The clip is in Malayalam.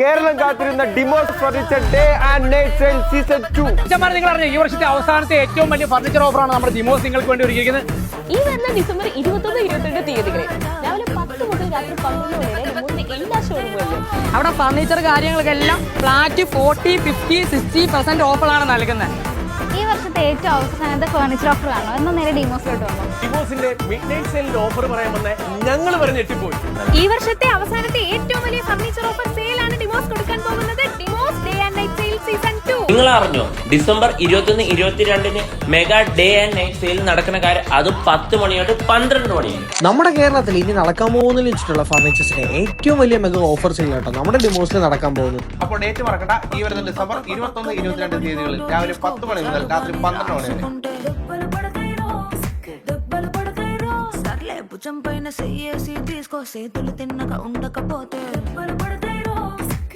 കേരളം കാത്തിരുന്ന Demos furniture day and night sale season two അച്ഛന്മാർ നിങ്ങൾ അറിഞ്ഞു? ഈ വർഷത്തെ അവസാനത്തെ ഏറ്റവും വലിയ ഫർണിച്ചർ ഓഫറാണ് നമ്മുടെ ഡിമോസ് നിങ്ങൾക്ക് വേണ്ടി ഒരുക്കിയിരിക്കുന്നത്. ഈ വരുന്ന ഡിസംബർ ഇരുപത്തൊന്ന് ഇരുപത്തിരണ്ട് തീയതികളിൽ രാവിലെ പത്ത് മുതൽ രാത്രി പന്ത്രണ്ട് വരെ എല്ലാ ഷോറൂമുകളിലും അവിടെ furniture കാര്യങ്ങൾക്കെല്ലാം flat forty fifty sixty percent ഓഫറാണ് നൽകുന്നത്. ഈ വർഷത്തെ ഏറ്റവും അവസാനത്തെ ഫർണിച്ചർ ഓഫർ ആണോ? എന്ന നേരെ ഡിമോസിലോട്ട് വന്നു. ഡിമോസിന്റെ മിഡ് നൈറ്റ് സെയിലിന്റെ ഓഫർ പറയാൻ വന്ന ഞങ്ങൾ ഞെട്ടിപ്പോയി. ഈ വർഷത്തെ അവസാനത്തെ ഏറ്റവും വലിയ ഫർണിച്ചർ ഓഫർ നിങ്ങൾ അറിഞ്ഞോ ഡിസംബർ ഇരുപത്തൊന്ന് ഇരുപത്തിരണ്ടിന് mega day and night sale നടക്കുന്ന കാര്യം അത് പത്ത് മണി തൊട്ട് പന്ത്രണ്ട് മണി വരെ. നമ്മുടെ കേരളത്തിൽ ഇനി നടക്കാൻ പോകുന്നതിൽ വെച്ചിട്ടുള്ള ഫർണിച്ചേഴ്സിന്റെ ഏറ്റവും വലിയ മെഗാ ഓഫർ സെയിൽ കേട്ടോ നമ്മുടെ ഡിമോസിൽ നടക്കാൻ പോകുന്നത് അപ്പോൾ ഡേറ്റ് മറക്കണ്ട ഈ വരുന്ന ഡിസംബർ ഇരുപത്തൊന്ന് ഇരുപത്തിരണ്ട് തീയതികളിൽ രാവിലെ പത്ത് മണി മുതൽ രാത്രി പന്ത്രണ്ട് മണി വരെ భుజం పైన చెయ్యేసి తీసుకో సేతులు తిన్నగా ఉండకపోతే